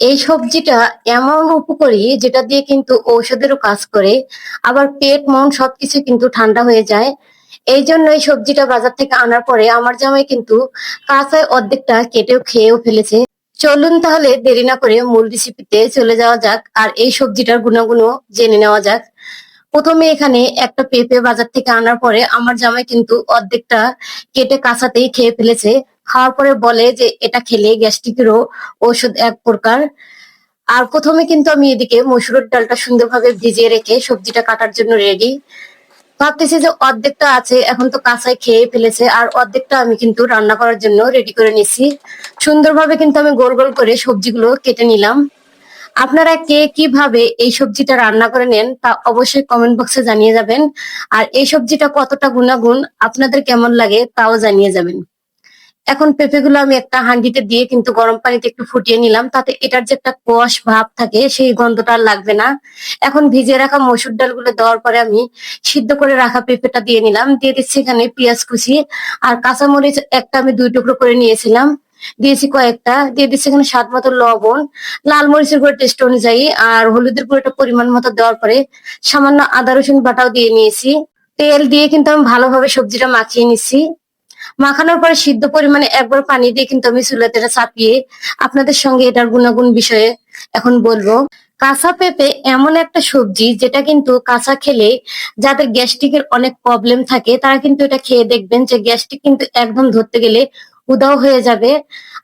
এই সবজিটা এমন উপকারী যেটা দিয়ে কিন্তু ঔষধেরও কাজ করে। আবার পেট, মন সবকিছু কিন্তু ঠান্ডা হয়ে যায়। এই জন্য এই সবজিটা বাজার থেকে আনার পরে আমার জামাই কিন্তু কাঁচায় অর্ধেকটা কেটেও খেয়েও ফেলেছে। চলুন তাহলে দেরি না করে মূল রেসিপিতে চলে যাওয়া যাক আর এই সবজিটার গুণাগুণও জেনে নেওয়া যাক। প্রথমে এখানে একটা পেঁপে বাজার থেকে আনার পরে আমার জামাই কিন্তু অর্ধেকটা কেটে কাঁচাতেই খেয়ে ফেলেছে। খাওয়ার পরে বলে যে, এটা খেলে গ্যাস্ট্রিকেরও ওষুধ এক প্রকার। আর প্রথমে কিন্তু আমি এদিকে মসুরের ডালটা সুন্দরভাবে ভিজিয়ে রেখে সবজিটা কাটার জন্য রেডি ভাবতেছি যে অর্ধেকটা আছে, এখন তো কাঁচায় খেয়ে ফেলেছে, আর অর্ধেকটা আমি কিন্তু রান্না করার জন্য রেডি করে নিছি। সুন্দরভাবে কিন্তু আমি গোল গোল করে সবজিগুলো কেটে নিলাম। আপনারা কে কীভাবে এই সবজিটা রান্না করে নেন তা অবশ্যই কমেন্ট বক্সে জানিয়ে যাবেন। আর এই সবজিটা কতটা গুণাগুণ, আপনাদের কেমন লাগে তাও জানিয়ে যাবেন। এখন পেঁপেগুলো আমি একটা হাঁডিতে দিয়ে কিন্তু গরম পানিতে একটু ফুটিয়ে নিলাম, তাতে এটার যে একটা কষ ভাব থাকে, সেই গন্ধটা আর লাগবে না। এখন ভিজিয়ে রাখা মসুর ডালগুলো দেওয়ার পরে আমি সিদ্ধ করে রাখা পেঁপেটা দিয়ে নিলাম, দিয়ে দিচ্ছি এখানে পেঁয়াজ কুচি আর কাঁচামরিচ একটা আমি দুই টুকরো করে নিয়েছিলাম, দিয়েছি কয়েকটা, দিয়ে দিচ্ছি এখানে স্বাদ মতো লবণ, লাল মরিচের গুঁড়ো টেস্ট অনুযায়ী আর হলুদের গুঁড়োটা পরিমাণ মতো দেওয়ার পরে সামান্য আদা রসুন বাটাও দিয়ে নিয়েছি। তেল দিয়ে কিন্তু আমি ভালোভাবে সবজিটা মাখিয়ে নিচ্ছি। মাখানোর পরে সিদ্ধ পরিমাণে একবার পানি দিয়ে কিন্তু আমি চুলাতে চাপিয়ে আপনাদের সঙ্গে এটার গুণাগুণ বিষয়ে এখন বলব। কাঁচা পেঁপে এমন একটা সবজি যেটা কিন্তু কাঁচা খেলে যাদের গ্যাস্ট্রিকের অনেক প্রবলেম থাকে, তারা কিন্তু এটা খেয়ে দেখবেন যে গ্যাস্ট্রিক কিন্তু একদম ধরতে গেলে উদাও হয়ে যাবে।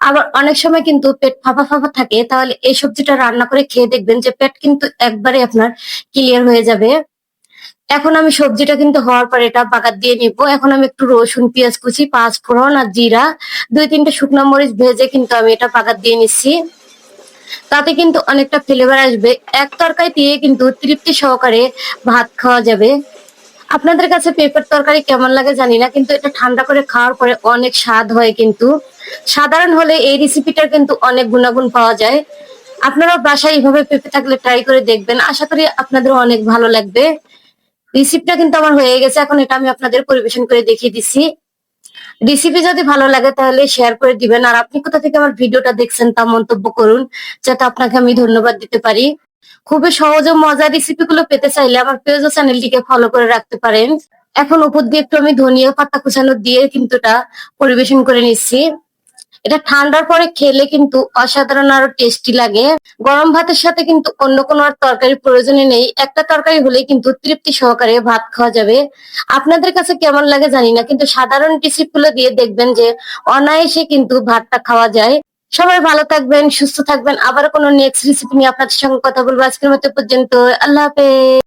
আবার অনেক সময় কিন্তু পেট ফাঁপা ফাঁপা থাকে, তাহলে এই সবজিটা রান্না করে খেয়ে দেখবেন যে পেট কিন্তু একবারে আপনার ক্লিয়ার হয়ে যাবে। এখন আমি সবজিটা কিন্তু হওয়ার পর এটা বাগার দিয়ে নিব। এখন আমি একটু রসুন, পেঁয়াজ কুচি, পাঁচ ফোড়ন আর জিরা। দুই তিনটে শুকনো মরিচ ভেজে কিন্তু আমি এটা বাগার দিয়ে নিচ্ছি। তাতে কিন্তু অনেকটা ফ্লেভার আসবে। এক তরকারি দিয়ে কিন্তু তৃপ্তি সহকারে ভাত খাওয়া যাবে। আপনাদের কাছে পেঁপের তরকারি কেমন লাগে জানি না, কিন্তু এটা ঠান্ডা করে খাওয়ার পরে অনেক স্বাদ হয় কিন্তু। সাধারণ হলে এই রেসিপিটার কিন্তু অনেক গুণাগুণ পাওয়া যায়। আপনারা বাসায় এইভাবে পেঁপে থাকলে ট্রাই করে দেখবেন। আশা করি আপনাদের অনেক ভালো লাগবে। রেসিপিটা কিন্তু আমার হয়ে গেছে। এখন এটা আমি আপনাদের পরিবেশন করে দেখিয়ে দিচ্ছি। রেসিপি যদি ভালো লাগে তাহলে শেয়ার করে দিবেন। আর আপনি কোথা থেকে আমার ভিডিওটা দেখছেন তা মন্তব্য করুন, যাতে আপনাকে আমি ধন্যবাদ দিতে পারি। খুবই সহজ ও মজার রেসিপি গুলো পেতে চাইলে আমার পেজ ও চ্যানেলটিকে ফলো করে রাখতে পারেন। এখন উপর দিয়ে একটু আমি ধনিয়া পাতা কুচানো দিয়ে কিন্তু এটা পরিবেশন করে নিচ্ছি। এটা ঠান্ডার পরে খেলে কিন্তু অসাধারণ আরও টেস্টি লাগে। গরম ভাতের সাথে কিন্তু অন্য কোনো আর তরকারির প্রয়োজনে নেই। একটা তরকারি হলেই কিন্তু তৃপ্তি সহকারে ভাত খাওয়া যাবে। আপনাদের কাছে কেমন লাগে জানি না, কিন্তু সাধারণ রেসিপিগুলো দিয়ে দেখবেন যে অনায়াসে কিন্তু ভাতটা খাওয়া যায়। সবাই ভালো থাকবেন, সুস্থ থাকবেন। আবার কোনো নেক্সট রেসিপি নিয়ে আপনাদের সঙ্গে কথা বলব আজকের মতো পর্যন্ত। আল্লাহ হাফেজ।